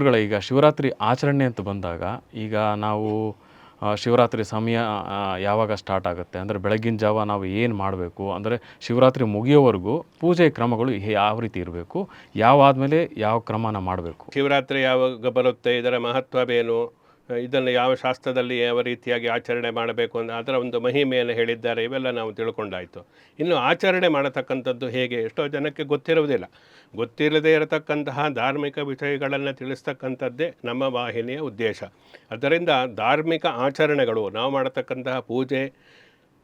ಗುರುಗಳ, ಈಗ ಶಿವರಾತ್ರಿ ಆಚರಣೆ ಅಂತ ಬಂದಾಗ ಈಗ ನಾವು ಶಿವರಾತ್ರಿ ಸಮಯ ಯಾವಾಗ ಸ್ಟಾರ್ಟ್ ಆಗುತ್ತೆ? ಅಂದರೆ ಬೆಳಗಿನ ಜಾವ ನಾವು ಏನು ಮಾಡಬೇಕು? ಅಂದರೆ ಶಿವರಾತ್ರಿ ಮುಗಿಯೋವರೆಗೂ ಪೂಜೆ ಕ್ರಮಗಳು ಯಾವ ರೀತಿ ಇರಬೇಕು? ಯಾವ ಆದಮೇಲೆ ಯಾವ ಕ್ರಮನ ಮಾಡಬೇಕು? ಶಿವರಾತ್ರಿ ಯಾವಾಗ ಬರುತ್ತೆ? ಇದರ ಮಹತ್ವವೇನು? ಇದನ್ನು ಯಾವ ಶಾಸ್ತ್ರದಲ್ಲಿ ಯಾವ ರೀತಿಯಾಗಿ ಆಚರಣೆ ಮಾಡಬೇಕು ಅಂತ ಅದರ ಒಂದು ಮಹಿಮೆಯನ್ನು ಹೇಳಿದ್ದಾರೆ, ಇವೆಲ್ಲ ನಾವು ತಿಳ್ಕೊಂಡಾಯಿತು. ಇನ್ನು ಆಚರಣೆ ಮಾಡತಕ್ಕಂಥದ್ದು ಹೇಗೆ? ಎಷ್ಟೋ ಜನಕ್ಕೆ ಗೊತ್ತಿರುವುದಿಲ್ಲ. ಗೊತ್ತಿರದೇ ಇರತಕ್ಕಂತಹ ಧಾರ್ಮಿಕ ವಿಷಯಗಳನ್ನು ತಿಳಿಸ್ತಕ್ಕಂಥದ್ದೇ ನಮ್ಮ ವಾಹಿನಿಯ ಉದ್ದೇಶ. ಅದರಿಂದ ಧಾರ್ಮಿಕ ಆಚರಣೆಗಳು, ನಾವು ಮಾಡತಕ್ಕಂತಹ ಪೂಜೆ,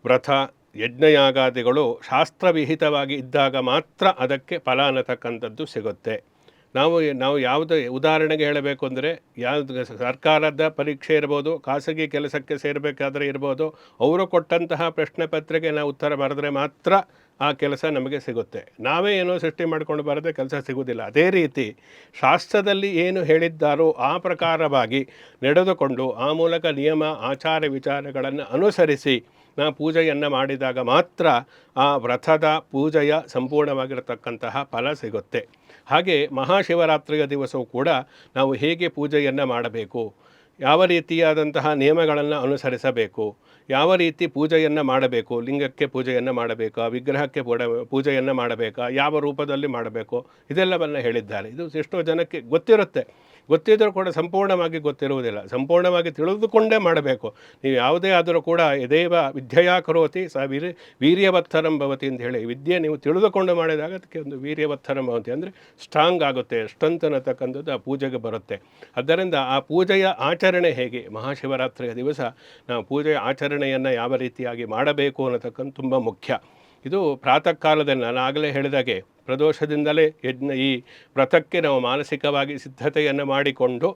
ವ್ರತ, ಯಜ್ಞಯಾಗಾದಿಗಳು ಶಾಸ್ತ್ರವಿಹಿತವಾಗಿ ಇದ್ದಾಗ ಮಾತ್ರ ಅದಕ್ಕೆ ಫಲ ಅನ್ನತಕ್ಕಂಥದ್ದು ಸಿಗುತ್ತೆ. ನಾವು ನಾವು ಯಾವುದೇ ಉದಾಹರಣೆಗೆ ಹೇಳಬೇಕು ಅಂದರೆ, ಯಾವ್ದು ಸರ್ಕಾರದ ಪರೀಕ್ಷೆ ಇರ್ಬೋದು, ಖಾಸಗಿ ಕೆಲಸಕ್ಕೆ ಸೇರಬೇಕಾದ್ರೆ ಇರ್ಬೋದು, ಅವರು ಕೊಟ್ಟಂತಹ ಪ್ರಶ್ನೆ ಪತ್ರಿಕೆ ನಾವು ಉತ್ತರ ಬರೆದ್ರೆ ಮಾತ್ರ ಆ ಕೆಲಸ ನಮಗೆ ಸಿಗುತ್ತೆ. ನಾವೇ ಏನೋ ಸೃಷ್ಟಿ ಮಾಡಿಕೊಂಡು ಬರದೆ ಕೆಲಸ ಸಿಗುವುದಿಲ್ಲ. ಅದೇ ರೀತಿ ಶಾಸ್ತ್ರದಲ್ಲಿ ಏನು ಹೇಳಿದ್ದಾರೋ ಆ ಪ್ರಕಾರವಾಗಿ ನಡೆದುಕೊಂಡು ಆ ಮೂಲಕ ನಿಯಮ, ಆಚಾರ ವಿಚಾರಗಳನ್ನು ಅನುಸರಿಸಿ ನಾ ಪೂಜೆಯನ್ನು ಮಾಡಿದಾಗ ಮಾತ್ರ ಆ ವ್ರತದ ಪೂಜೆಯ ಸಂಪೂರ್ಣವಾಗಿರತಕ್ಕಂತಹ ಫಲ ಸಿಗುತ್ತೆ. ಹಾಗೆ ಮಹಾಶಿವರಾತ್ರಿಯ ದಿವಸವೂ ಕೂಡ ನಾವು ಹೇಗೆ ಪೂಜೆಯನ್ನು ಮಾಡಬೇಕು, ಯಾವ ರೀತಿಯಾದಂತಹ ನಿಯಮಗಳನ್ನು ಅನುಸರಿಸಬೇಕು, ಯಾವ ರೀತಿ ಪೂಜೆಯನ್ನು ಮಾಡಬೇಕು, ಲಿಂಗಕ್ಕೆ ಪೂಜೆಯನ್ನು ಮಾಡಬೇಕಾ, ವಿಗ್ರಹಕ್ಕೆ ಪೂಡ, ಪೂಜೆಯನ್ನು ಮಾಡಬೇಕಾ, ಯಾವ ರೂಪದಲ್ಲಿ ಮಾಡಬೇಕು, ಇದೆಲ್ಲವನ್ನು ಹೇಳಿದ್ದಾರೆ. ಇದು ಎಷ್ಟೋ ಜನಕ್ಕೆ ಗೊತ್ತಿರುತ್ತೆ. ಗೊತ್ತಿದ್ದರೂ ಕೂಡ ಸಂಪೂರ್ಣವಾಗಿ ಗೊತ್ತಿರುವುದಿಲ್ಲ. ಸಂಪೂರ್ಣವಾಗಿ ತಿಳಿದುಕೊಂಡೇ ಮಾಡಬೇಕು. ನೀವು ಯಾವುದೇ ಆದರೂ ಕೂಡ ಯದೇವ ವಿದ್ಯೆಯಾ ಕರೋತಿ ಸ ವೀರ್ಯ ವೀರ್ಯವತ್ತರಂ ಭವತಿ ಅಂತ ಹೇಳಿ ವಿದ್ಯೆ ನೀವು ತಿಳಿದುಕೊಂಡು ಮಾಡಿದಾಗ ಅದಕ್ಕೆ ಒಂದು ವೀರ್ಯವತ್ತರಂ ಭವತಿ ಅಂದರೆ ಸ್ಟ್ರಾಂಗ್ ಆಗುತ್ತೆ ಸ್ಟ್ರೆಂತ್ ಅನ್ನತಕ್ಕಂಥದ್ದು ಆ ಪೂಜೆಗೆ ಬರುತ್ತೆ. ಆದ್ದರಿಂದ ಆ ಪೂಜೆಯ ಆಚರಣೆ ಹೇಗೆ? ಮಹಾಶಿವರಾತ್ರಿಯ ದಿವಸ ನಾವು ಪೂಜೆಯ ಆಚರಣೆಯನ್ನು ಯಾವ ರೀತಿಯಾಗಿ ಮಾಡಬೇಕು ಅನ್ನತಕ್ಕಂಥ ತುಂಬ ಮುಖ್ಯ. ಇದು ಪ್ರಾತಃ ಕಾಲದಲ್ಲಿ ನಾನು ಆಗಲೇ ಹೇಳಿದಾಗೆ ಪ್ರದೋಷದಿಂದಲೇ ಯಜ್ಞ ಈ ವ್ರತಕ್ಕೆ ನಾವು ಮಾನಸಿಕವಾಗಿ ಸಿದ್ಧತೆಯನ್ನು ಮಾಡಿಕೊಂಡು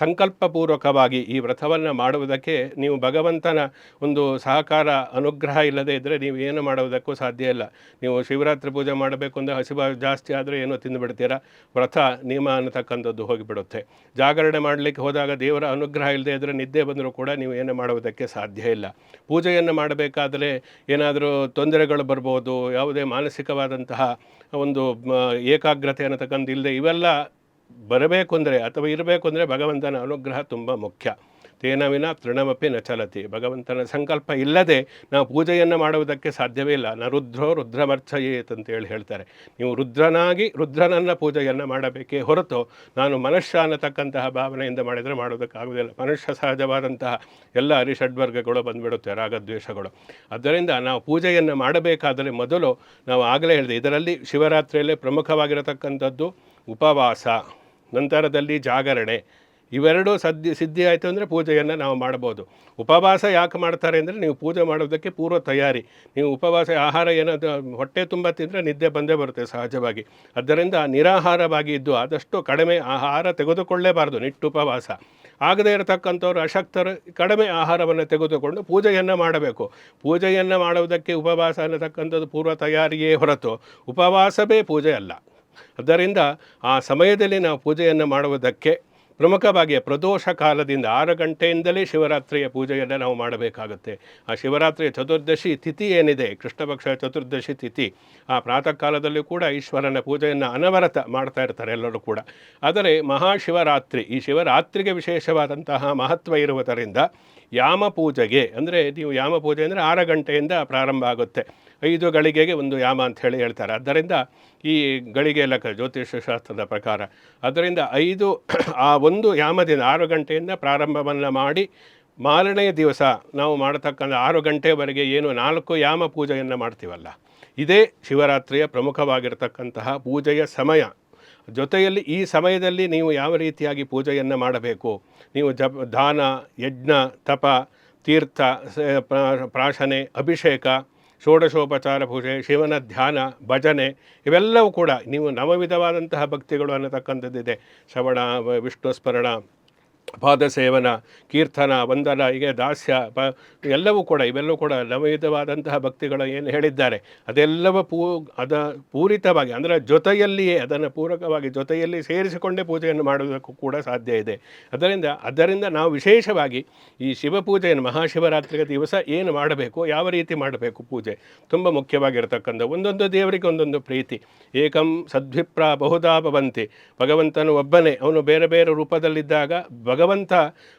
ಸಂಕಲ್ಪಪೂರ್ವಕವಾಗಿ ಈ ವ್ರತವನ್ನು ಮಾಡುವುದಕ್ಕೆ ನೀವು ಭಗವಂತನ ಒಂದು ಸಹಕಾರ ಅನುಗ್ರಹ ಇಲ್ಲದೇ ಇದ್ದರೆ ನೀವು ಏನು ಮಾಡುವುದಕ್ಕೂ ಸಾಧ್ಯ ಇಲ್ಲ. ನೀವು ಶಿವರಾತ್ರಿ ಪೂಜೆ ಮಾಡಬೇಕು ಅಂದರೆ ಹಸಿವ ಜಾಸ್ತಿ ಆದರೆ ಏನೋ ತಿಂದುಬಿಡ್ತೀರಾ? ವ್ರತ ನಿಯಮ ಅನ್ನತಕ್ಕಂಥದ್ದು ಹೋಗಿಬಿಡುತ್ತೆ. ಜಾಗರಣೆ ಮಾಡಲಿಕ್ಕೆ ಹೋದಾಗ ದೇವರ ಅನುಗ್ರಹ ಇಲ್ಲದೆ ಇದ್ದರೆ ನಿದ್ದೆ ಬಂದರೂ ಕೂಡ ನೀವು ಏನು ಮಾಡುವುದಕ್ಕೆ ಸಾಧ್ಯ ಇಲ್ಲ. ಪೂಜೆಯನ್ನು ಮಾಡಬೇಕಾದರೆ ಏನಾದರೂ ತೊಂದರೆಗಳು ಬರ್ಬೋದು, ಯಾವುದೇ ಮಾನಸಿಕವಾದಂತಹ ಒಂದು ಮ, ಏಕಾಗ್ರತೆ ಅನ್ನತಕ್ಕಂಥ ಇಲ್ಲದೆ ಇವೆಲ್ಲ ಬರಬೇಕು ಅಂದರೆ ಅಥವಾ ಇರಬೇಕು ಅಂದರೆ ಭಗವಂತನ ಅನುಗ್ರಹ ತುಂಬ ಮುಖ್ಯ. ತೇನ ವಿನ ತೃಣಮಪಿ ನ ಚಲತಿ ಭಗವಂತನ ಸಂಕಲ್ಪ ಇಲ್ಲದೆ ನಾವು ಪೂಜೆಯನ್ನು ಮಾಡುವುದಕ್ಕೆ ಸಾಧ್ಯವೇ ಇಲ್ಲ. ನ ರುದ್ರೋ ರುದ್ರಮರ್ಚಯೇತ್ ಅಂತೇಳಿ ಹೇಳ್ತಾರೆ. ನೀವು ರುದ್ರನಾಗಿ ರುದ್ರನನ್ನ ಪೂಜೆಯನ್ನು ಮಾಡಬೇಕೇ ಹೊರತು ನಾನು ಮನುಷ್ಯ ಅನ್ನತಕ್ಕಂತಹ ಭಾವನೆಯಿಂದ ಮಾಡಿದರೆ ಮಾಡೋದಕ್ಕಾಗುವುದಿಲ್ಲ ಮನುಷ್ಯ ಸಹಜವಾದಂತಹ ಎಲ್ಲ ಅರಿಷಡ್ವರ್ಗಗಳು ಬಂದುಬಿಡುತ್ತೆ, ರಾಗದ್ವೇಷಗಳು. ಆದ್ದರಿಂದ ನಾವು ಪೂಜೆಯನ್ನು ಮಾಡಬೇಕಾದರೆ ಮೊದಲು ನಾವು ಆಗಲೇ ಹೇಳಿದೆ, ಇದರಲ್ಲಿ ಶಿವರಾತ್ರಿಯಲ್ಲೇ ಪ್ರಮುಖವಾಗಿರತಕ್ಕಂಥದ್ದು ಉಪವಾಸ, ನಂತರದಲ್ಲಿ ಜಾಗರಣೆ. ಇವೆರಡೂ ಸದ್ಯ ಸಿದ್ಧಿ ಆಯಿತು ಅಂದರೆ ಪೂಜೆಯನ್ನು ನಾವು ಮಾಡ್ಬೋದು ಉಪವಾಸ ಯಾಕೆ ಮಾಡ್ತಾರೆ ಅಂದರೆ ನೀವು ಪೂಜೆ ಮಾಡೋದಕ್ಕೆ ಪೂರ್ವ ತಯಾರಿ. ನೀವು ಉಪವಾಸ ಆಹಾರ ಏನಾದರೂ ಹೊಟ್ಟೆ ತುಂಬ ತಿಂದರೆ ನಿದ್ದೆ ಬಂದೇ ಬರುತ್ತೆ ಸಹಜವಾಗಿ. ಅದರಿಂದ ನಿರಾಹಾರವಾಗಿ ಇದ್ದು ಆದಷ್ಟು ಕಡಿಮೆ ಆಹಾರ ತೆಗೆದುಕೊಳ್ಳೇಬಾರ್ದು ನಿಟ್ಟುಪವಾಸ ಆಗದೇ ಇರತಕ್ಕಂಥವ್ರು ಅಶಕ್ತರು ಕಡಿಮೆ ಆಹಾರವನ್ನು ತೆಗೆದುಕೊಂಡು ಪೂಜೆಯನ್ನು ಮಾಡಬೇಕು. ಪೂಜೆಯನ್ನು ಮಾಡುವುದಕ್ಕೆ ಉಪವಾಸ ಅನ್ನತಕ್ಕಂಥದ್ದು ಪೂರ್ವ ತಯಾರಿಯೇ ಹೊರತು ಉಪವಾಸವೇ ಪೂಜೆ ಅಲ್ಲ. ಆದ್ದರಿಂದ ಆ ಸಮಯದಲ್ಲಿ ನಾವು ಪೂಜೆಯನ್ನು ಮಾಡುವುದಕ್ಕೆ ಪ್ರಮುಖವಾಗಿ ಪ್ರದೋಷ ಕಾಲದಿಂದ ಆರು ಗಂಟೆಯಿಂದಲೇ ಶಿವರಾತ್ರಿಯ ಪೂಜೆಯನ್ನು ನಾವು ಮಾಡಬೇಕಾಗುತ್ತೆ. ಆ ಶಿವರಾತ್ರಿಯ ಚತುರ್ದಶಿ ತಿಥಿ ಏನಿದೆ, ಕೃಷ್ಣ ಪಕ್ಷ ಚತುರ್ದಶಿ ತಿಥಿ, ಆ ಪ್ರಾತಃ ಕಾಲದಲ್ಲೂ ಕೂಡ ಈಶ್ವರನ ಪೂಜೆಯನ್ನು ಅನವರತ ಮಾಡ್ತಾ ಇರ್ತಾರೆ ಎಲ್ಲರೂ ಕೂಡ. ಆದರೆ ಮಹಾಶಿವರಾತ್ರಿ, ಈ ಶಿವರಾತ್ರಿಗೆ ವಿಶೇಷವಾದಂತಹ ಮಹತ್ವ ಇರುವುದರಿಂದ ಯಾಮ ಪೂಜೆಗೆ, ಅಂದರೆ ನೀವು ಯಾಮ ಪೂಜೆ ಅಂದರೆ ಆರು ಗಂಟೆಯಿಂದ ಪ್ರಾರಂಭ ಆಗುತ್ತೆ. ಐದು ಗಳಿಗೆಗೆ ಒಂದು ಯಾಮ ಅಂತ ಹೇಳಿ ಹೇಳ್ತಾರೆ. ಆದ್ದರಿಂದ ಈ ಗಳಿಗೆ ಲೆಕ್ಕ, ಜ್ಯೋತಿಷ್ಯ ಶಾಸ್ತ್ರದ ಪ್ರಕಾರ ಅದರಿಂದ ಐದು ಆ ಒಂದು ಯಾಮದಿಂದ ಆರು ಗಂಟೆಯಿಂದ ಪ್ರಾರಂಭವನ್ನು ಮಾಡಿ ಮಾರನೆಯ ದಿವಸ ನಾವು ಮಾಡತಕ್ಕಂಥ ಆರು ಗಂಟೆವರೆಗೆ ಏನು ನಾಲ್ಕು ಯಾಮ ಪೂಜೆಯನ್ನು ಮಾಡ್ತೀವಲ್ಲ, ಇದೇ ಶಿವರಾತ್ರಿಯ ಪ್ರಮುಖವಾಗಿರತಕ್ಕಂತಹ ಪೂಜೆಯ ಸಮಯ. ಜೊತೆಯಲ್ಲಿ ಈ ಸಮಯದಲ್ಲಿ ನೀವು ಯಾವ ರೀತಿಯಾಗಿ ಪೂಜೆಯನ್ನು ಮಾಡಬೇಕು? ನೀವು ಜಪ, ದಾನ, ಯಜ್ಞ, ತಪ, ತೀರ್ಥ ಪ್ರಾಶನೆ, ಅಭಿಷೇಕ, ಷೋಡಶೋಪಚಾರ ಪೂಜೆ, ಶಿವನ ಧ್ಯಾನ, ಭಜನೆ ಇವೆಲ್ಲವೂ ಕೂಡ ನೀವು ನವವಿಧವಾದಂತಹ ಭಕ್ತಿಗಳು ಅನ್ನತಕ್ಕಂಥದ್ದಿದೆ. ಶ್ರವಣ ವಿಷ್ಣು ಸ್ಮರಣ ಪಾದ ಸೇವನ ಕೀರ್ತನ, ವಂದನ, ಹೀಗೆ ದಾಸ್ಯ, ಪ ಎಲ್ಲವೂ ಕೂಡ, ಇವೆಲ್ಲವೂ ಕೂಡ ನವವಿಧವಾದಂತಹ ಭಕ್ತಿಗಳು ಏನು ಹೇಳಿದ್ದಾರೆ. ಅದೆಲ್ಲವ ಪೂ, ಅದ ಪೂರಿತವಾಗಿ, ಅಂದರೆ ಜೊತೆಯಲ್ಲಿಯೇ, ಅದನ್ನು ಪೂರಕವಾಗಿ ಜೊತೆಯಲ್ಲಿ ಸೇರಿಸಿಕೊಂಡೇ ಪೂಜೆಯನ್ನು ಮಾಡುವುದಕ್ಕೂ ಕೂಡ ಸಾಧ್ಯ ಇದೆ. ಅದರಿಂದ ಅದರಿಂದ ನಾವು ವಿಶೇಷವಾಗಿ ಈ ಶಿವಪೂಜೆಯನ್ನು ಮಹಾಶಿವರಾತ್ರಿಯ ದಿವಸ ಏನು ಮಾಡಬೇಕು, ಯಾವ ರೀತಿ ಮಾಡಬೇಕು ಪೂಜೆ, ತುಂಬ ಮುಖ್ಯವಾಗಿರತಕ್ಕಂಥ ಒಂದೊಂದು ದೇವರಿಗೆ ಒಂದೊಂದು ಪ್ರೀತಿ. ಏಕಂ ಸದ್ವಿಪ್ರ ಬಹುದಾ ಭವಂತಿ, ಭಗವಂತನು ಒಬ್ಬನೇ, ಅವನು ಬೇರೆ ಬೇರೆ ರೂಪದಲ್ಲಿದ್ದಾಗ ಭಗವಂತ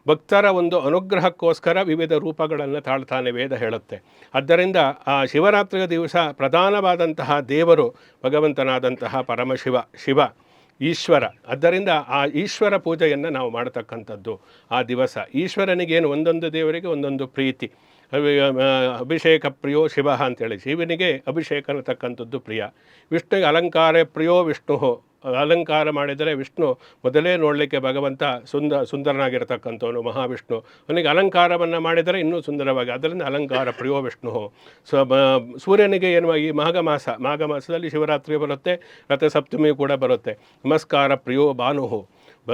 ಭಕ್ತರ ಒಂದು ಅನುಗ್ರಹಕ್ಕೋಸ್ಕರ ವಿವಿಧ ರೂಪಗಳನ್ನು ತಾಳ್ತಾನೆ ವೇದ ಹೇಳುತ್ತೆ. ಆದ್ದರಿಂದ ಆ ಶಿವರಾತ್ರಿಯ ದಿವಸ ಪ್ರಧಾನವಾದಂತಹ ದೇವರು ಭಗವಂತನಾದಂತಹ ಪರಮಶಿವ, ಶಿವ, ಈಶ್ವರ. ಆದ್ದರಿಂದ ಆ ಈಶ್ವರ ಪೂಜೆಯನ್ನು ನಾವು ಮಾಡತಕ್ಕಂಥದ್ದು ಆ ದಿವಸ. ಈಶ್ವರನಿಗೇನು ಒಂದೊಂದು ದೇವರಿಗೆ ಒಂದೊಂದು ಪ್ರೀತಿ. ಅಭಿಷೇಕ ಪ್ರಿಯೋ ಶಿವ ಅಂತೇಳಿ. ಶಿವನಿಗೆ ಅಭಿಷೇಕ ಅನ್ನತಕ್ಕಂಥದ್ದು ಪ್ರಿಯ. ವಿಷ್ಣುಗೆ ಅಲಂಕಾರ ಪ್ರಿಯೋ ವಿಷ್ಣು. ಅಲಂಕಾರ ಮಾಡಿದರೆ ವಿಷ್ಣು ಮೊದಲೇ ನೋಡಲಿಕ್ಕೆ ಭಗವಂತ ಸುಂದ ಸುಂದರನಾಗಿರ್ತಕ್ಕಂಥವನು ಮಹಾವಿಷ್ಣು. ಅವನಿಗೆ ಅಲಂಕಾರವನ್ನು ಮಾಡಿದರೆ ಇನ್ನೂ ಸುಂದರವಾಗಿ ಅದರಿಂದ ಅಲಂಕಾರ ಪ್ರಿಯೋ ವಿಷ್ಣು. ಸೊ ಸೂರ್ಯನಿಗೆ ಏನು ಈ ಮಾಘ ಮಾಸ ಮಾಘ ಮಾಸದಲ್ಲಿ ಶಿವರಾತ್ರಿ ಬರುತ್ತೆ ರಥಸಪ್ತಮಿ ಕೂಡ ಬರುತ್ತೆ. ನಮಸ್ಕಾರ ಪ್ರಿಯೋ ಭಾನುಹು.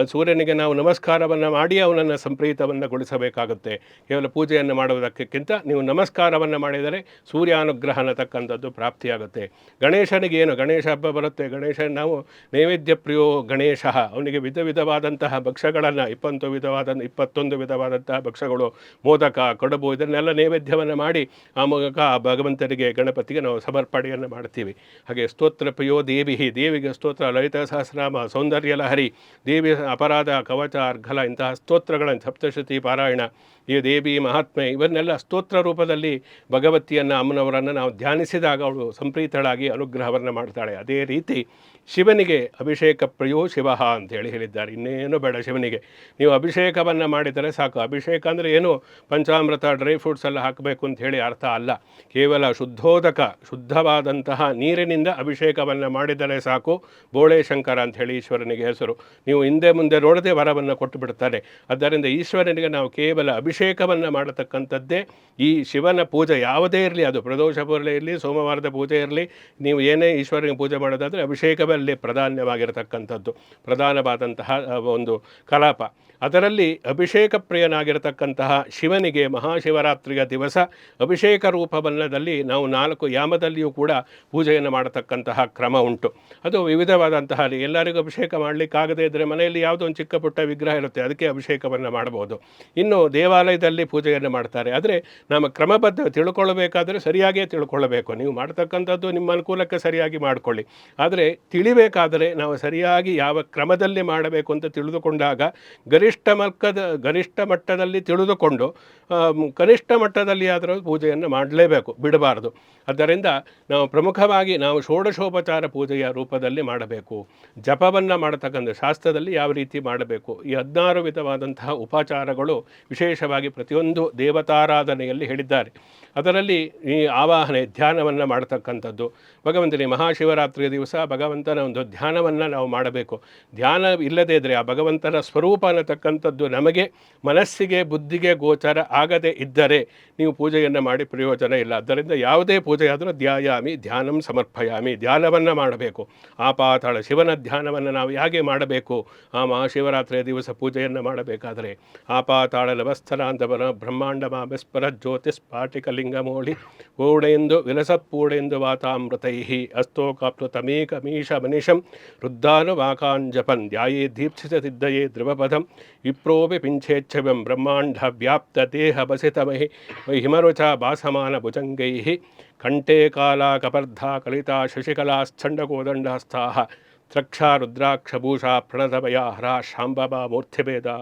ಸೂರ್ಯನಿಗೆ ನಾವು ನಮಸ್ಕಾರವನ್ನು ಮಾಡಿ ಅವನನ್ನು ಸಂಪ್ರೀತವನ್ನು ಗೊಳಿಸಬೇಕಾಗುತ್ತೆ. ಕೇವಲ ಪೂಜೆಯನ್ನು ಮಾಡುವುದಕ್ಕಿಂತ ನೀವು ನಮಸ್ಕಾರವನ್ನು ಮಾಡಿದರೆ ಸೂರ್ಯಾನುಗ್ರಹ ತಕ್ಕಂಥದ್ದು ಪ್ರಾಪ್ತಿಯಾಗುತ್ತೆ. ಗಣೇಶನಿಗೆ ಏನು? ಗಣೇಶ ಹಬ್ಬ ಬರುತ್ತೆ. ಗಣೇಶ ನಾವು ನೈವೇದ್ಯ ಪ್ರಿಯೋ ಗಣೇಶ. ಅವನಿಗೆ ವಿಧ ವಿಧವಾದಂತಹ ಭಕ್ಷ್ಯಗಳನ್ನು, ಇಪ್ಪತ್ತು ವಿಧವಾದ ಇಪ್ಪತ್ತೊಂದು ವಿಧವಾದಂತಹ ಭಕ್ಷ್ಯಗಳು, ಮೋದಕ, ಕಡುಬು ಇದನ್ನೆಲ್ಲ ನೈವೇದ್ಯವನ್ನು ಮಾಡಿ ಆ ಮೂಲಕ ಆ ಭಗವಂತನಿಗೆ, ಗಣಪತಿಗೆ ನಾವು ಸಮರ್ಪಣೆಯನ್ನು ಮಾಡ್ತೀವಿ. ಹಾಗೆ ಸ್ತೋತ್ರ ಪ್ರಿಯೋ ದೇವಿ ದೇವಿಗೆ ಸ್ತೋತ್ರ ಲಲಿತ ಸಹಸ್ರನಾಮ ಸೌಂದರ್ಯ ಲಹರಿ. ದೇವಿ ಅಪರಾಧ ಕವಚ ಅರ್ಘಲ ಇಂತಹ ಸ್ತೋತ್ರಗಳನ್ನು ಸಪ್ತಶತಿ, ಪಾರಾಯಣ, ಈ ದೇವಿ, ಮಹಾತ್ಮೆ ಇವನ್ನೆಲ್ಲ ಸ್ತೋತ್ರ ರೂಪದಲ್ಲಿ ಭಗವತಿಯನ್ನು, ಅಮ್ಮನವರನ್ನು ನಾವು ಧ್ಯಾನಿಸಿದಾಗ ಅವಳು ಸಂಪ್ರೀತಳಾಗಿ ಅನುಗ್ರಹವನ್ನು ಮಾಡ್ತಾಳೆ. ಅದೇ ರೀತಿ ಶಿವನಿಗೆ ಅಭಿಷೇಕ ಪ್ರಿಯೋ ಶಿವ ಅಂತೇಳಿ ಹೇಳಿದ್ದಾರೆ. ಇನ್ನೇನು ಬೇಡ ಶಿವನಿಗೆ. ನೀವು ಅಭಿಷೇಕವನ್ನು ಮಾಡಿದರೆ ಸಾಕು. ಅಭಿಷೇಕ ಅಂದರೆ ಏನು? ಪಂಚಾಮೃತ, ಡ್ರೈ ಫ್ರೂಟ್ಸ್ ಎಲ್ಲ ಹಾಕಬೇಕು ಅಂತ ಹೇಳಿ ಅರ್ಥ ಅಲ್ಲ. ಕೇವಲ ಶುದ್ಧೋದಕ, ಶುದ್ಧವಾದಂತಹ ನೀರಿನಿಂದ ಅಭಿಷೇಕವನ್ನು ಮಾಡಿದರೆ ಸಾಕು. ಬೋಳೆ ಶಂಕರ ಅಂತ ಹೇಳಿ ಈಶ್ವರನಿಗೆ ಹೆಸರು. ನೀವು ಹಿಂದೆ ಮುಂದೆ ನೋಡದೆ ವರವನ್ನು ಕೊಟ್ಟು ಬಿಡ್ತಾರೆ. ಆದ್ದರಿಂದ ಈಶ್ವರನಿಗೆ ನಾವು ಕೇವಲ ಅಭಿಷೇಕವನ್ನು ಮಾಡತಕ್ಕಂಥದ್ದೇ ಈ ಶಿವನ ಪೂಜೆ ಯಾವುದೇ ಇರಲಿ, ಅದು ಪ್ರದೋಷ ಪೂಜೆ ಇರಲಿ, ಸೋಮವಾರದ ಪೂಜೆ ಇರಲಿ, ನೀವು ಏನೇ ಈಶ್ವರನಿಗೆ ಪೂಜೆ ಮಾಡೋದಾದರೆ ಅಭಿಷೇಕವೇ ಅಲ್ಲಿ ಪ್ರಾಧಾನ್ಯವಾಗಿರತಕ್ಕಂಥದ್ದು ಪ್ರಧಾನವಾದಂತಹ ಒಂದು ಕಲಾಪ. ಅದರಲ್ಲಿ ಅಭಿಷೇಕ ಪ್ರಿಯನಾಗಿರತಕ್ಕಂತಹ ಶಿವನಿಗೆ ಮಹಾಶಿವರಾತ್ರಿಯ ದಿವಸ ಅಭಿಷೇಕ ರೂಪವನ್ನದಲ್ಲಿ ನಾವು ನಾಲ್ಕು ಯಾಮದಲ್ಲಿಯೂ ಕೂಡ ಪೂಜೆಯನ್ನು ಮಾಡತಕ್ಕಂತಹ ಕ್ರಮ ಉಂಟು. ಅದು ವಿವಿಧವಾದಂತಹ ಎಲ್ಲರಿಗೂ ಅಭಿಷೇಕ ಮಾಡಲಿಕ್ಕಾಗದೇ ಇದ್ದರೆ ಮನೆಯಲ್ಲಿ ಯಾವುದೋ ಒಂದು ಚಿಕ್ಕ ಪುಟ್ಟ ವಿಗ್ರಹ ಇರುತ್ತೆ, ಅದಕ್ಕೆ ಅಭಿಷೇಕವನ್ನು ಮಾಡಬಹುದು. ಇನ್ನು ದೇವಾಲಯದಲ್ಲಿ ಪೂಜೆಯನ್ನು ಮಾಡ್ತಾರೆ. ಆದರೆ ನಮ್ಮ ಕ್ರಮಬದ್ಧ ತಿಳ್ಕೊಳ್ಬೇಕಾದರೆ ಸರಿಯಾಗಿಯೇ ತಿಳ್ಕೊಳ್ಬೇಕು. ನೀವು ಮಾಡ್ತಕ್ಕಂಥದ್ದು ನಿಮ್ಮ ಅನುಕೂಲಕ್ಕೆ ಸರಿಯಾಗಿ ಮಾಡಿಕೊಳ್ಳಿ. ಆದರೆ ತಿಳಿಬೇಕಾದರೆ ನಾವು ಸರಿಯಾಗಿ ಯಾವ ಕ್ರಮದಲ್ಲಿ ಮಾಡಬೇಕು ಅಂತ ತಿಳಿದುಕೊಂಡಾಗ ಗರಿಷ್ಠ ಮಲ್ಕದ ಗರಿಷ್ಠ ಮಟ್ಟದಲ್ಲಿ ತಿಳಿದುಕೊಂಡು ಕನಿಷ್ಠ ಮಟ್ಟದಲ್ಲಿ ಆದರೂ ಪೂಜೆಯನ್ನು ಮಾಡಲೇಬೇಕು, ಬಿಡಬಾರದು. ಆದ್ದರಿಂದ ನಾವು ಪ್ರಮುಖವಾಗಿ ನಾವು ಷೋಡಶೋಪಚಾರ ಪೂಜೆಯ ರೂಪದಲ್ಲಿ ಮಾಡಬೇಕು. ಜಪವನ್ನು ಮಾಡತಕ್ಕಂಥ ಶಾಸ್ತ್ರದಲ್ಲಿ ಯಾವ ರೀತಿ ಮಾಡಬೇಕು? ಈ ಹದಿನಾರು ವಿಧವಾದಂತಹ ಉಪಚಾರಗಳು ವಿಶೇಷವಾಗಿ ಪ್ರತಿಯೊಂದು ದೇವತಾರಾಧನೆಯಲ್ಲಿ ಹೇಳಿದ್ದಾರೆ. ಅದರಲ್ಲಿ ಈ ಆವಾಹನೆ, ಧ್ಯಾನವನ್ನು ಮಾಡತಕ್ಕಂಥದ್ದು. ಭಗವಂತನಿಗೆ ಮಹಾಶಿವರಾತ್ರಿಯ ದಿವಸ ಭಗವಂತನ ಒಂದು ಧ್ಯಾನವನ್ನು ನಾವು ಮಾಡಬೇಕು. ಧ್ಯಾನ ಇಲ್ಲದೇ ಇದ್ದರೆ ಆ ಭಗವಂತನ ಸ್ವರೂಪ ಅನ್ನತಕ್ಕಂಥದ್ದು ನಮಗೆ ಮನಸ್ಸಿಗೆ, ಬುದ್ಧಿಗೆ ಗೋಚರ ಆಗದೇ ಇದ್ದರೆ ನೀವು ಪೂಜೆಯನ್ನು ಮಾಡಿ ಪ್ರಯೋಜನ ಇಲ್ಲ. ಅದರಿಂದ ಯಾವುದೇ ಪೂಜೆಯಾದರೂ ಧ್ಯಾಯಾಮಿ, ಧ್ಯಾನಂ ಸಮರ್ಪಯಾಮಿ, ಧ್ಯಾನವನ್ನು ಮಾಡಬೇಕು. ಆ ಪಾತಾಳ ಶಿವನ ಧ್ಯಾನವನ್ನು ನಾವು ಹೇಗೆ ಮಾಡಬೇಕು? ಆ ಮಹಾಶಿವರಾತ್ರಿಯ ದಿವಸ ಪೂಜೆಯನ್ನು ಮಾಡಬೇಕಾದರೆ ಆ ಪಾತಾಳ ನವಸ್ಥನಾಂತವನ ಬ್ರಹ್ಮಾಂಡ ಮಾಬೆಸ್ಪರ ಜ್ಯೋತಿಸ್ಫಾಟಿಕಲಿಂಗಮೋಳಿ ಪೂಡೆಂದು ವಿಲಸತ್ಪೂಡೆಂದು ವಾತಾಮೃತೈ ಅಸ್ತೋಕಾಪ್ತು ತಮೇಕಮೀಶ ಮನಿಷಂ ರುದ್ಧಾನುವಾಕಾಂಜಪನ್ ಧ್ಯಾಯೇ ದೀಪ್ಸಿತ ಸಿದ್ಧಯೇ ಧ್ರುವಪದಂ ವಿಪ್ರೋಪಿ ಪಿಂಚೇಚ್ಛವಂ ಬ್ರಹ್ಮಾಂಡ ವ್ಯಾಪ್ತ ದೇಹ ಬಸಿತಮಹಿ ಹಿಮರುಚ ಭಾಸಮಾನ ಭುಜಂಗೈ ಕಂಠೆ ಕಾಲಾ ಕಪರ್ಧಾ ಕಲಿತಾ ಶಶಿಕಲಾಶ್ಚಂಡಕೋದಂಡಹಸ್ತಾ ತ್ರಕ್ಷಾ ರುದ್ರಾಕ್ಷಭೂಷಾ ಪ್ರಣದಭಯ ಹರ ಶಾಂಬಬಾ ಮೂರ್ತಿಭೇದಾ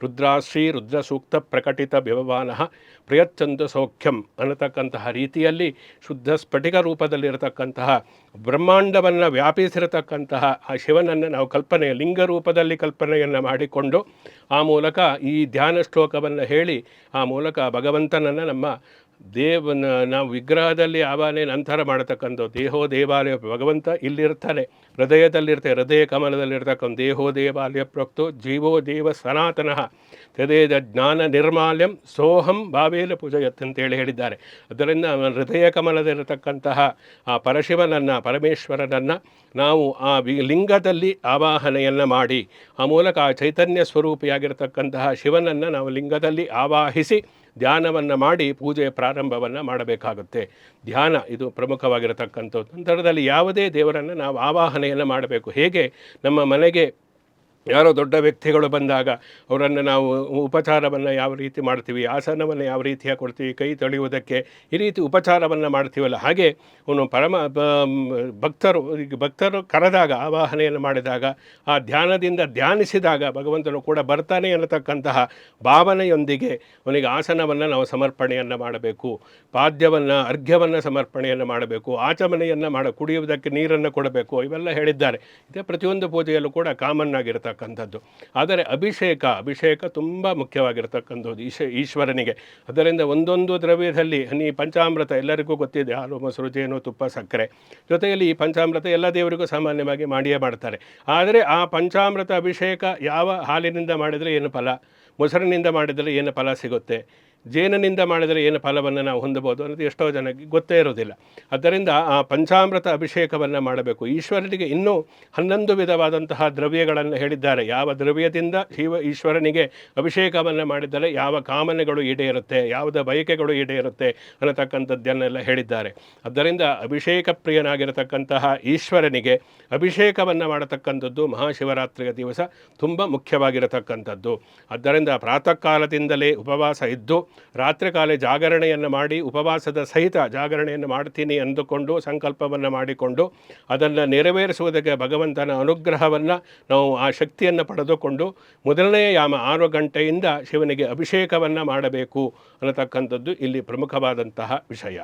ರುದ್ರಾಶ್ರೀ ರುದ್ರಸೂಕ್ತ ಪ್ರಕಟಿತ ವ್ಯವಮಾನ ಪ್ರಿಯಚ್ಚಂದು ಸೌಖ್ಯಂ ಅನ್ನತಕ್ಕಂತಹ ರೀತಿಯಲ್ಲಿ ಶುದ್ಧ ಸ್ಫಟಿಕ ರೂಪದಲ್ಲಿರತಕ್ಕಂತಹ ಬ್ರಹ್ಮಾಂಡವನ್ನು ವ್ಯಾಪಿಸಿರತಕ್ಕಂತಹ ಆ ಶಿವನನ್ನು ನಾವು ಕಲ್ಪನೆಯ ಲಿಂಗ ರೂಪದಲ್ಲಿ ಕಲ್ಪನೆಯನ್ನು ಮಾಡಿಕೊಂಡು, ಆ ಮೂಲಕ ಈ ಧ್ಯಾನ ಶ್ಲೋಕವನ್ನು ಹೇಳಿ, ಆ ಮೂಲಕ ಭಗವಂತನನ್ನು ನಮ್ಮ ದೇವನ, ನಾವು ವಿಗ್ರಹದಲ್ಲಿ ಆವಾನೆ ನಂತರ ಮಾಡತಕ್ಕಂಥ ದೇಹೋ ದೇವಾಲಯ ಭಗವಂತ ಇಲ್ಲಿರ್ತಾನೆ. ಹೃದಯದಲ್ಲಿರ್ತಾರೆ ಹೃದಯ ಕಮಲದಲ್ಲಿರ್ತಕ್ಕಂಥ ದೇಹೋ ದೇವಾಲಯ ಪ್ರೋಕ್ತೋ ಜೀವೋ ದೇವ ಸನಾತನಃ. ಹೃದಯದ ಜ್ಞಾನ ನಿರ್ಮಾಲ್ಯಂ ಸೋಹಂ ಭಾವೇಲ ಪೂಜಯತ್ ಅಂತೇಳಿ ಹೇಳಿದ್ದಾರೆ. ಅದರಿಂದ ಹೃದಯ ಕಮಲದಲ್ಲಿರತಕ್ಕಂತಹ ಆ ಪರಶಿವನನ್ನು, ಪರಮೇಶ್ವರನನ್ನು ನಾವು ಆ ವಿ, ಲಿಂಗದಲ್ಲಿ ಆವಾಹನೆಯನ್ನು ಮಾಡಿ, ಆ ಮೂಲಕ ಆ ಚೈತನ್ಯ ಸ್ವರೂಪಿಯಾಗಿರ್ತಕ್ಕಂತಹ ಶಿವನನ್ನು ನಾವು ಲಿಂಗದಲ್ಲಿ ಆವಾಹಿಸಿ ಧ್ಯಾನವನ್ನು ಮಾಡಿ ಪೂಜೆಯ ಪ್ರಾರಂಭವನ್ನು ಮಾಡಬೇಕಾಗುತ್ತೆ. ಧ್ಯಾನ ಇದು ಪ್ರಮುಖವಾಗಿರತಕ್ಕಂಥದ್ದು. ನಂತರದಲ್ಲಿ ಯಾವುದೇ ದೇವರನ್ನು ನಾವು ಆವಾಹನೆಯನ್ನು ಮಾಡಬೇಕು. ಹೇಗೆ? ನಮ್ಮ ಮನೆಗೆ ಯಾರೋ ದೊಡ್ಡ ವ್ಯಕ್ತಿಗಳು ಬಂದಾಗ ಅವರನ್ನು ನಾವು ಉಪಚಾರವನ್ನು ಯಾವ ರೀತಿ ಮಾಡ್ತೀವಿ, ಆಸನವನ್ನು ಯಾವ ರೀತಿಯಾಗಿ ಕೊಡ್ತೀವಿ, ಕೈ ತೊಳೆಯುವುದಕ್ಕೆ ಈ ರೀತಿ ಉಪಚಾರವನ್ನು ಮಾಡ್ತೀವಲ್ಲ, ಹಾಗೆ ಅವನು ಪರಮ ಭಕ್ತರು ಭಕ್ತರು ಕರೆದಾಗ, ಆವಾಹನೆಯನ್ನು ಮಾಡಿದಾಗ, ಆ ಧ್ಯಾನದಿಂದ ಧ್ಯಾನಿಸಿದಾಗ ಭಗವಂತನು ಕೂಡ ಬರ್ತಾನೆ ಅನ್ನತಕ್ಕಂತಹ ಭಾವನೆಯೊಂದಿಗೆ ಅವನಿಗೆ ಆಸನವನ್ನು ನಾವು ಸಮರ್ಪಣೆಯನ್ನು ಮಾಡಬೇಕು, ಪಾದ್ಯವನ್ನು, ಅರ್ಘ್ಯವನ್ನು ಸಮರ್ಪಣೆಯನ್ನು ಮಾಡಬೇಕು, ಆಚಮನೆಯನ್ನು ಮಾಡ, ಕುಡಿಯುವುದಕ್ಕೆ ನೀರನ್ನು ಕೊಡಬೇಕು, ಇವೆಲ್ಲ ಹೇಳಿದ್ದಾರೆ. ಇದೇ ಪ್ರತಿಯೊಂದು ಪೂಜೆಯಲ್ಲೂ ಕೂಡ ಕಾಮನ್ ಆಗಿರತಕ್ಕಂಥದ್ದು ಆದರೆ ಅಭಿಷೇಕ ಅಭಿಷೇಕ ತುಂಬ ಮುಖ್ಯವಾಗಿರತಕ್ಕಂಥದ್ದು ಈಶ, ಈಶ್ವರನಿಗೆ. ಅದರಿಂದ ಒಂದೊಂದು ದ್ರವ್ಯದಲ್ಲಿ ಹನಿ ಪಂಚಾಮೃತ ಎಲ್ಲರಿಗೂ ಗೊತ್ತಿದೆ, ಹಾಲು, ಮೊಸರು, ಜೇನು, ತುಪ್ಪ, ಸಕ್ಕರೆ. ಜೊತೆಯಲ್ಲಿ ಈ ಪಂಚಾಮೃತ ಎಲ್ಲ ದೇವರಿಗೂ ಸಾಮಾನ್ಯವಾಗಿ ಮಾಡಿಯೇ ಮಾಡ್ತಾರೆ. ಆದರೆ ಆ ಪಂಚಾಮೃತ ಅಭಿಷೇಕ ಯಾವ ಹಾಲಿನಿಂದ ಮಾಡಿದರೆ ಏನು ಫಲ? ಮೊಸರಿನಿಂದ ಮಾಡಿದರೆ ಏನು ಫಲ ಸಿಗುತ್ತೆ? ಜೇನಿನಿಂದ ಮಾಡಿದರೆ ಏನು ಫಲವನ್ನು ನಾವು ಹೊಂದಬಹುದು ಅನ್ನೋದು ಎಷ್ಟೋ ಜನಕ್ಕೆ ಗೊತ್ತೇ ಇರೋದಿಲ್ಲ. ಆದ್ದರಿಂದ ಆ ಪಂಚಾಮೃತ ಅಭಿಷೇಕವನ್ನು ಮಾಡಬೇಕು. ಈಶ್ವರನಿಗೆ ಇನ್ನೂ ಹನ್ನೊಂದು ವಿಧವಾದಂತಹ ದ್ರವ್ಯಗಳನ್ನು ಹೇಳಿದ್ದಾರೆ. ಯಾವ ದ್ರವ್ಯದಿಂದ ಶಿವ ಈಶ್ವರನಿಗೆ ಅಭಿಷೇಕವನ್ನು ಮಾಡಿದರೆ ಯಾವ ಕಾಮನೆಗಳು ಈಡೇರುತ್ತೆ, ಯಾವುದ ಬಯಕೆಗಳು ಈಡೇರುತ್ತೆ ಅನ್ನತಕ್ಕಂಥದ್ದನ್ನೆಲ್ಲ ಹೇಳಿದ್ದಾರೆ. ಆದ್ದರಿಂದ ಅಭಿಷೇಕ ಪ್ರಿಯನಾಗಿರತಕ್ಕಂತಹ ಈಶ್ವರನಿಗೆ ಅಭಿಷೇಕವನ್ನು ಮಾಡತಕ್ಕಂಥದ್ದು ಮಹಾಶಿವರಾತ್ರಿಯ ದಿವಸ ತುಂಬ ಮುಖ್ಯವಾಗಿರತಕ್ಕಂಥದ್ದು. ಆದ್ದರಿಂದ ಪ್ರಾತಃ ಕಾಲದಿಂದಲೇ ಉಪವಾಸ ಇದ್ದು ರಾತ್ರಿ ಕಾಲೇ ಜಾಗರಣೆಯನ್ನು ಮಾಡಿ, ಉಪವಾಸದ ಸಹಿತ ಜಾಗರಣೆಯನ್ನು ಮಾಡ್ತೀನಿ ಅಂದುಕೊಂಡು, ಸಂಕಲ್ಪವನ್ನು ಮಾಡಿಕೊಂಡು, ಅದನ್ನು ನೆರವೇರಿಸುವುದಕ್ಕೆ ಭಗವಂತನ ಅನುಗ್ರಹವನ್ನು ನಾವು ಆ ಶಕ್ತಿಯನ್ನು ಪಡೆದುಕೊಂಡು ಮೊದಲನೆಯ ಯಾಮ ಆರು ಗಂಟೆಯಿಂದ ಶಿವನಿಗೆ ಅಭಿಷೇಕವನ್ನು ಮಾಡಬೇಕು ಅನ್ನತಕ್ಕಂಥದ್ದು ಇಲ್ಲಿ ಪ್ರಮುಖವಾದಂತಹ ವಿಷಯ.